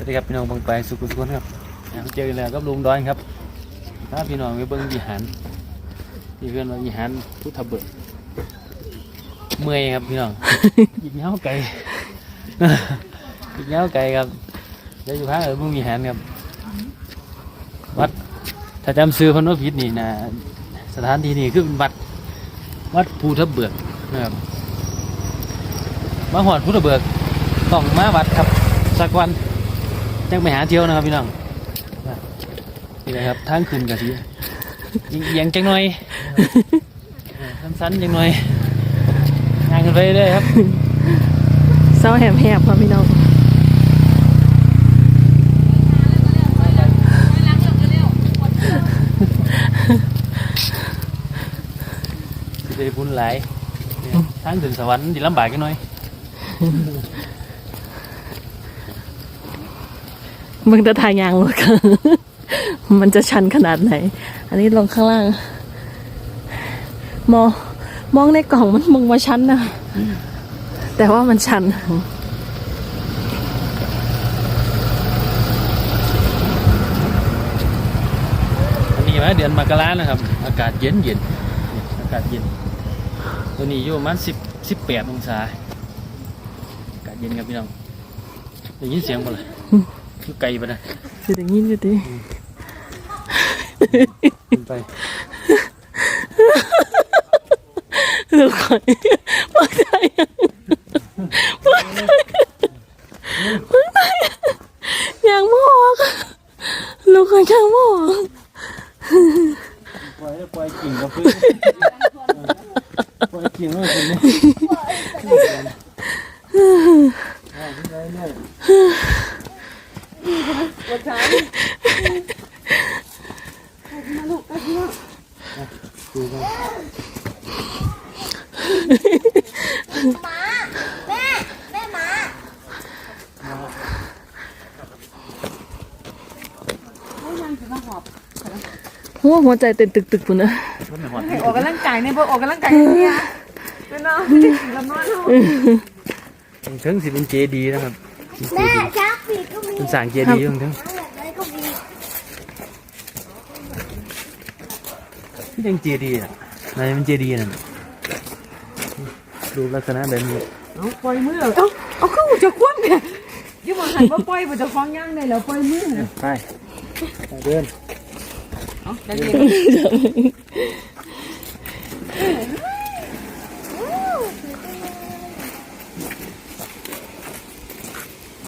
วัสดีครับพี่น้องบางไปสุขุสุขนครับเจอกันแล้วกับลุงดอนครับถ้าพี่น้องไปเบิ่งวิหารที่เพื่อนว่าวิหารพุทธเบิกเมื่อยครับพี่น้องอีกเงาไก่อีกเงาไก่ครับเดี๋ยวอยู่ข้างเออเบิ่งวิหารครับวัดถ้าจำซื้อพนว่าผิดนี่นะสถานที่นี่คือวัดวัดภูทับเบิกนะครับมาหอดภูทับเบิกต้องมาวัดครับสักวัน จังไปหาเที่ยวนะครับพี่น้องนี่นะครับทางขึ้นกะทียิงเอียงจังหน่อยสั้นๆจังหน่อยงานขึ้นไปเรื่อยๆครับเศร้าแหบแหบค่ะพี่น้องสิได้บุญหลายเนี่ยทางถึงสวรรค์ดีลำบากกันหน่อย มึงจะทายยางรถค่ะมันจะชันขนาดไหน อันนี้ลงข้างล่าง มองมองในกล่องมันมึงมาชันนะ แต่ว่ามันชัน อันนี้มาเดือนมกรานะครับ อากาศเย็นเย็นอากาศเย็น ตัวนี้อยู่ประมาณสิบสิบแปดองศา อากาศเย็นครับพี่น้องได้ยินเสียงบ่ล่ะ คือไกลปะนะสิอย่างนี้อยู่ดิขึ้นไปลูกคอยมึงได้ยังมึงได้มึงได้ยังมอกลูกคอยยังมอกปล่อยปล่อยกิ่งกับพื้นปล่อยกิ่งแล้วคุณนี่ ดูกันแม่แม่หมาหัวหัวใจเต้นตึกตึกๆปุ่นนะรถไม่หอดออกกำลังกายในบ่ออกกำลังกายเนี่ยเป็นเนาะไม่ได้ขี่ลำน้อยเนาะเทิงสิเป็นเจดีย์นะครับแม่ช้างปีกก็มี เป็นสร้างเจดีย์ของเทิงช้างแบบไหนก็มีที่ยังเจดีย์อะนายเป็นเจดีย์นั่นดูลักษณะแบบนี้เอาปล่อยมือเอาเอาเข้าจะคว่ำเนี่ยยิ่งมาหันมาปล่อยมันจะคล้องย่างได้แล้วปล่อยมือไปไปเดินเอาใจเย็น